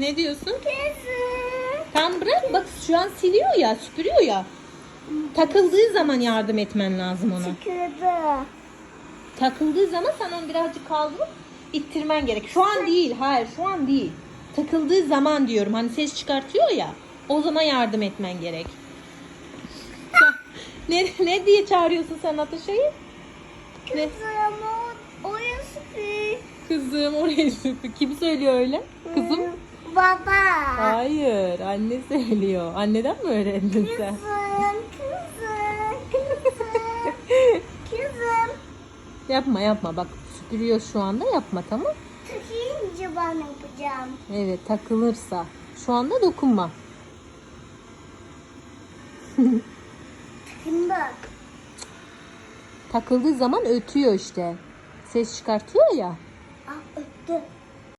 Ne diyorsun? Kızım. Tam bırak bak şu an siliyor ya süpürüyor ya. Takıldığı zaman yardım etmen lazım ona. Çıkırdı. Takıldığı zaman sen onu birazcık kaldırıp ittirmen gerek. Şu an değil hayır şu an değil. Takıldığı zaman diyorum hani ses çıkartıyor ya. O zaman yardım etmen gerek. ne, ne diye çağırıyorsun sen Ataşa'yı? Ne? Kızım o oyun süpür. Kızım oraya süpür. Kim söylüyor öyle? Kızım? Baba. Hayır anne söylüyor. Anneden mi öğrendin sen? Kızım, kızım, kızım, kızım. Yapma yapma bak süpürüyor şu anda yapma tamam. Takınca ben yapacağım. Evet takılırsa. Şu anda dokunma. Şimdi Takıldığı zaman ötüyor işte. Ses çıkartıyor ya. ah öptü.